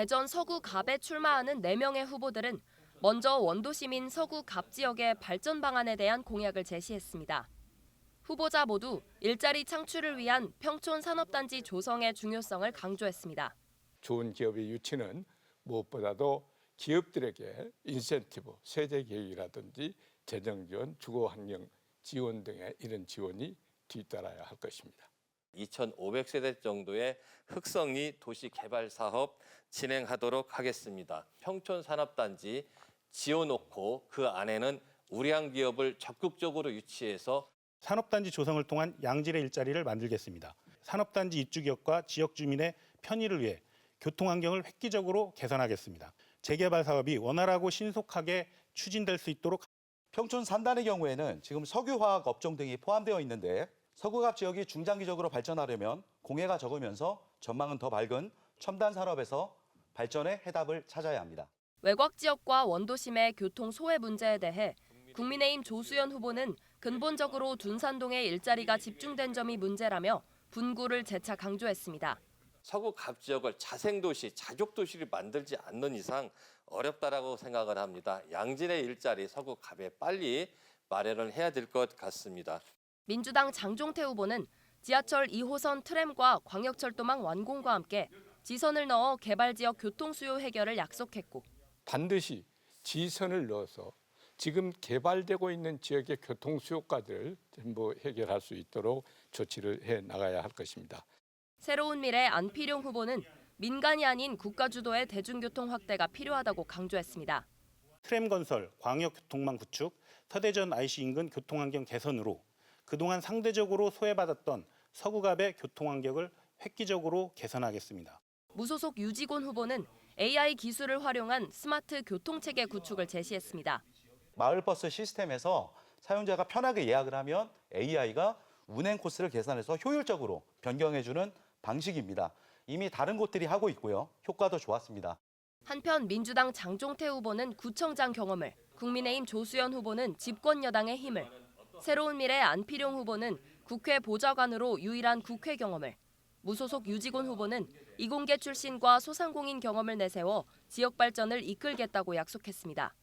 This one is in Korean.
대전 서구 갑에 출마하는 4명의 후보들은 먼저 원도 시민 서구 갑 지역의 발전 방안에 대한 공약을 제시했습니다. 후보자 모두 일자리 창출을 위한 평촌 산업단지 조성의 중요성을 강조했습니다. 좋은 기업의 유치는 무엇보다도 기업들에게 인센티브, 세제 계획이라든지 재정 지원, 주거 환경 지원 등의 이런 지원이 뒤따라야 할 것입니다. 2,500세대 정도의 흑성리 도시 개발 사업 진행하도록 하겠습니다. 평촌 산업단지 지어놓고 그 안에는 우량 기업을 적극적으로 유치해서 산업단지 조성을 통한 양질의 일자리를 만들겠습니다. 산업단지 입주 기업과 지역 주민의 편의를 위해 교통 환경을 획기적으로 개선하겠습니다. 재개발 사업이 원활하고 신속하게 추진될 수 있도록 평촌 산단의 경우에는 지금 석유화학 업종 등이 포함되어 있는데 서구갑 지역이 중장기적으로 발전하려면 공해가 적으면서 전망은 더 밝은 첨단 산업에서 발전의 해답을 찾아야 합니다. 외곽 지역과 원도심의 교통 소외 문제에 대해 국민의힘 조수연 후보는 근본적으로 둔산동의 일자리가 집중된 점이 문제라며 분구를 재차 강조했습니다. 서구 갑 지역을 자생도시, 자족도시를 만들지 않는 이상 어렵다라고 생각을 합니다. 양질의 일자리 서구 갑에 빨리 마련을 해야 될 것 같습니다. 민주당 장종태 후보는 지하철 2호선 트램과 광역철도망 완공과 함께 지선을 넣어 개발 지역 교통 수요 해결을 약속했고 반드시 지선을 넣어서 지금 개발되고 있는 지역의 교통 수요까지를 전부 해결할 수 있도록 조치를 해 나가야 할 것입니다. 새로운 미래 안필용 후보는 민간이 아닌 국가 주도의 대중교통 확대가 필요하다고 강조했습니다. 트램 건설, 광역교통망 구축, 서대전 IC 인근 교통환경 개선으로 그동안 상대적으로 소외받았던 서구갑의 교통 환경을 획기적으로 개선하겠습니다. 무소속 유지곤 후보는 AI 기술을 활용한 스마트 교통체계 구축을 제시했습니다. 마을버스 시스템에서 사용자가 편하게 예약을 하면 AI가 운행 코스를 계산해서 효율적으로 변경해주는 방식입니다. 이미 다른 곳들이 하고 있고요. 효과도 좋았습니다. 한편 민주당 장종태 후보는 구청장 경험을, 국민의힘 조수연 후보는 집권 여당의 힘을, 새로운 미래 안필용 후보는 국회 보좌관으로 유일한 국회 경험을, 무소속 유지곤 후보는 이공계 출신과 소상공인 경험을 내세워 지역 발전을 이끌겠다고 약속했습니다.